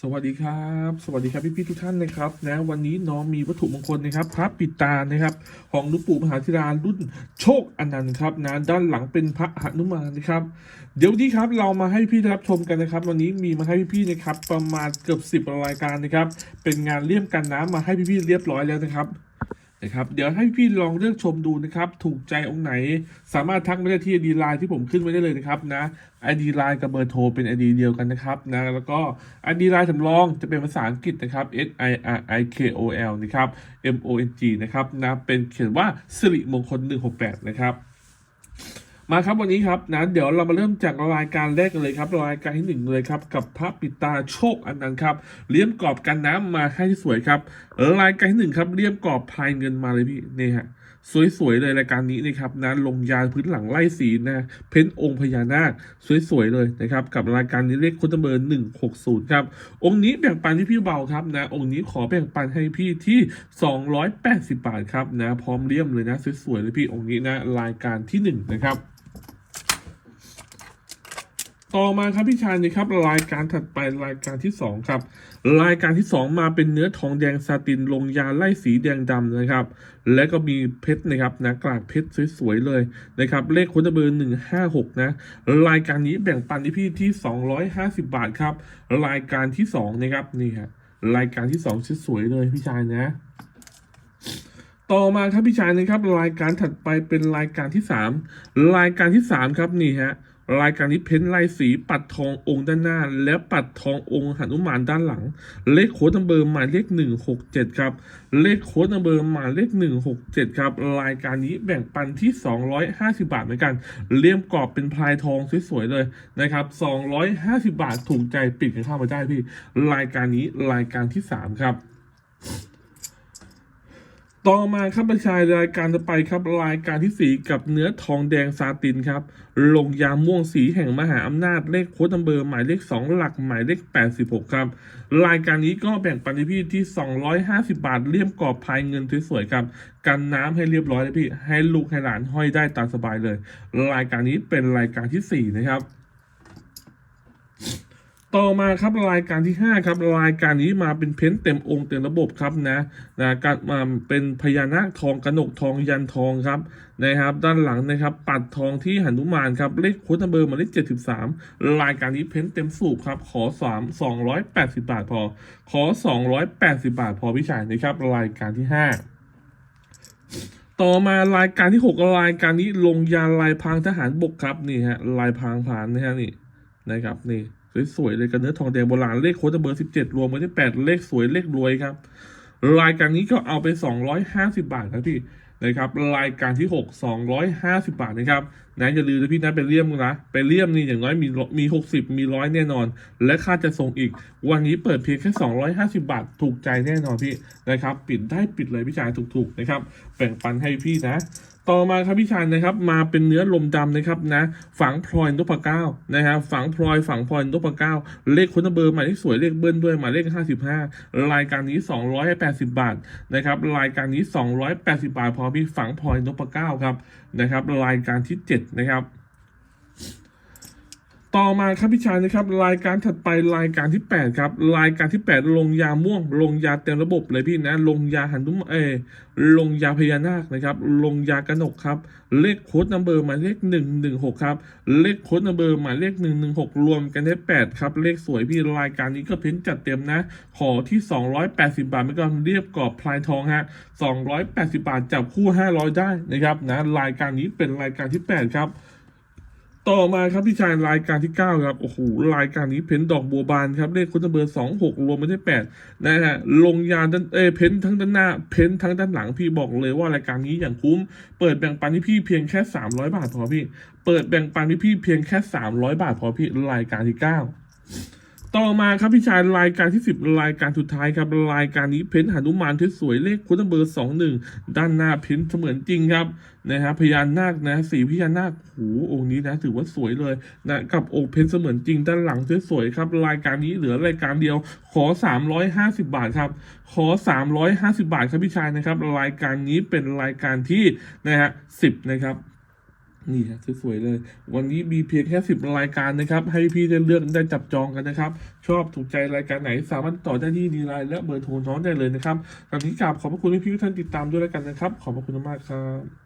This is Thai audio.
สวัสดีครับ สวัสดีครับพี่พี่ทุกท่านนะครับนะวันนี้น้องมีวัตถุมงคลนะครับพระปิตานะครับ ของหลวงปู่มหาธิรารุ่นโชคอนันต์ครับนะด้านหลังเป็นพระหนุมานนะครับ เดี๋ยวนี้ครับเรามาให้พี่รับชมกันนะครับ วันนี้มีมาให้พี่ๆนะครับ ประมาณเกือบสิบรายการนะครับ เป็นงานเลี่ยมกันน้ำมาให้พี่ๆเรียบร้อยแล้วนะครับ นะครับ เดี๋ยวให้พี่ลองเลือกชมดูนะครับ ถูกใจองค์ไหน สามารถทักมาได้ที่อีดีไลน์ที่ผมขึ้นไว้ได้เลยนะครับนะอีดีไลน์กับเบอร์โทรเป็นอีดีเดียวกันนะครับนะแล้วก็อีดีไลน์สำรองจะเป็นภาษาอังกฤษนะครับ S I R I K O L นะครับ M O N G นะครับนะเป็นเขียนว่าสิริมงคล168 นะครับ มาครับวันนี้ครับนะเดี๋ยวเรามาเริ่มจากรายการแรกกันเลยครับรายการที่หนึ่งเลยครับกับพระปิตาโชคอันนั้นครับเลี่ยมกรอบกันน้ำมาให้สวยครับรายการที่หนึ่งครับเลี่ยมกรอบพายเงินมาเลยพี่นี่ฮะสวยๆเลยรายการนี้นะครับนะลงยาพื้นหลังไล่สีนะเพ้นองค์พญานาคสวยๆเลยนะครับกับรายการนี้เลขคุณเบอร์หนึ่งหกศูนย์ครับองค์นี้แบ่งปันที่พี่เบาครับนะองค์นี้ขอแบ่งปันให้พี่ที่สองร้อยแปดสิบบาทครับนะพร้อมเลี่ยมเลยนะสวยๆเลยพี่องค์นี้นะรายการที่หนึ่งนะครับ ต่อมาครับพี่ชายนี่ครับรายการถัดไปรายการที่สองครับ รายการที่สองมาเป็นเนื้อทองแดงซาตินลงยาไล่สีแดงดำนะครับ และก็มีเพชรนะครับนะกลากเพชรสวยๆเลยนะครับเลขคนเบอร์หนึ่งห้าหกนะ รายการนี้แบ่งปันที่พี่ที่สองร้อยห้าสิบาทครับ รายการที่สองนะครับนี่ฮะรายการที่สองสวยๆเลยพี่ชายนะต่อมาครับพี่ชายนะครับรายการถัดไปเป็นรายการที่สามรายการที่สามครับนี่ฮะ รายการนี้เพ้นลายสีปัดทององค์ด้านหน้า และปัดทององค์หนุมานด้านหลัง เลขโค้ดนัมเบอร์หมายเลขหนึ่งหกเจ็ดครับ เลขโค้ดนัมเบอร์หมายเลขหนึ่งหกเจ็ดครับ รายการนี้แบ่งปันที่สองร้อยห้าสิบาทเหมือนกัน เลี่ยมกรอบเป็นพลายทองสวยๆเลยนะครับสองร้อยห้าสิบาทถูกใจปิดกันเข้ามาได้พี่ รายการนี้รายการที่สามครับ ต่อมาครับประชายรายการจะไปครับรายการที่สี่กับเนื้อทองแดงซาตินครับ ลงยาม่วงสีแห่งมหาอำนาจเลขโค้ดนัมเบอร์หมายเลขสองหลักหมายเลขแปดสิบหกครับ รายการนี้ก็แบ่งปันให้พี่ที่สองร้อยห้าสิบาทเลี่ยมกรอบพายเงินสวยๆครับกันน้ำให้เรียบร้อยเลยพี่ให้ลูกให้หลานห้อยได้ตามสบายเลย รายการนี้เป็นรายการที่สี่นะครับ ต่อมาครับรายการที่ 5 ครับรายการนี้มาเป็นเพ้นเต็มองค์เต็มระบบครับนะนะการมาเป็นพญานาคทองกระหนกทองยันทองครับนะครับ ด้านหลังนะครับ ปัดทองที่หนุมานครับเลขโค้ดนัมเบอร์หมายเลข73 รายการนี้เพ้นเต็มสูบครับขอ 3 280 บาทพอ ขอ 280 บาทพอพี่ชายนะครับ รายการที่ 5ต่อมารายการที่ 6 รายการนี้ลงยาลายพรางทหารบกครับนี่ฮะลายพรางผ่านนะฮะนี่นะครับนี่ สวยๆเลยกันเนื้อทองแดงโบราณเลขโค้ดเบอร์สิบเจ็ดรวมกันที่8เลขสวยเลขรวยครับ รายการนี้ก็เอาไปสองร้อยห้าสิบบาทครับพี่นะครับรายการที่หกสองร้อยห้าสิบบาทนะครับ นะอย่าลืมนะพี่นะไปเลี่ยมนะไปเลี่ยมนี่อย่างน้อยมีมี60มีร้อยแน่นอน และค่าจะส่งอีก วันนี้เปิดเพียงแค่250บาท ถูกใจแน่นอนพี่นะครับ ปิดได้ปิดเลยพี่ชายถูกๆนะครับแบ่งปันให้พี่นะต่อมาครับพี่ชายนะครับมาเป็นเนื้อลมดำนะครับนะฝังพลอยนพเก้านะครับฝังพลอยฝังพลอยนพเก้าเลขคุณเบอร์หมายเลขสวยเลขเบิ้ลด้วยหมายเลขห้าสิบห้ารายการนี้สองร้อยแปดสิบบาทนะครับรายการนี้สองร้อยแปดสิบาทพอพี่ฝังพลอยนพเก้าครับนะครับรายการที่เจ็ดนะครับ ต่อมาครับพี่ชายนะครับ รายการถัดไปรายการที่ 8 ครับ รายการที่ 8 ลงยาม่วง ลงยาเต็มระบบเลยพี่นะ ลงยาหันดุมเออลงยาพญานาคนะครับ ลงยากระหนกครับ เลขโค้ดนัมเบอร์หมายเลข 116 ครับ เลขโค้ดนัมเบอร์หมายเลข 116 รวมกันได้ 8 ครับ เลขสวยพี่รายการนี้ก็เพ้นจัดเต็มนะ ขอที่ 280 บาทไม่ก็เรียบกรอบพลายทองฮะ280 บาทจับคู่ 500 ได้นะครับนะรายการนี้เป็นรายการที่ 8 ครับ ต่อมาครับพี่ชายรายการที่ 9 ครับโอ้โหรายการนี้เพ้นดอกบัวบานครับเลขคุณเบอร์ 26 รวมไม่ได้8นะฮะลงยาด้านเอเพ้นทั้งด้านหน้า เพ้นทั้งด้านหลังพี่บอกเลยว่ารายการนี้อย่างคุ้ม เปิดแบ่งปันที่พี่เพียงแค่ 300 บาทพอพี่ เปิดแบ่งปันที่พี่เพียงแค่ 300 บาทพอพี่รายการที่ 9 ต่อมาครับพี่ชายรายการที่ 10 รายการสุดท้ายครับรายการนี้เพ้นท์หนุมานที่สวยเลขคุณเบอร์สองหนึ่งด้านหน้าเพ้นเสมือนจริงครับนะครับพญานาคนะสีพญานาคโอ้โหองค์นี้นะถือว่าสวยเลยนะกับองค์เพ้นเสมือนจริงด้านหลังสวยๆครับ รายการนี้เหลือรายการเดียวขอ 350 บาทครับขอ 350 บาทครับพี่ชายนะครับ รายการนี้เป็นรายการที่นะฮะ10นะครับ นี่ฮะสวยๆเลย วันนี้มีเพียงแค่สิบรายการนะครับ ให้พี่ได้เลือกได้จับจองกันนะครับ ชอบถูกใจรายการไหน สามารถติดต่อได้ที่ดีไลน์และเบอร์โทรน้องได้เลยนะครับตอนนี้กราบขอบพระคุณที่พี่ทุกท่านติดตามด้วยแล้วกันนะครับ ขอบพระคุณมากครับ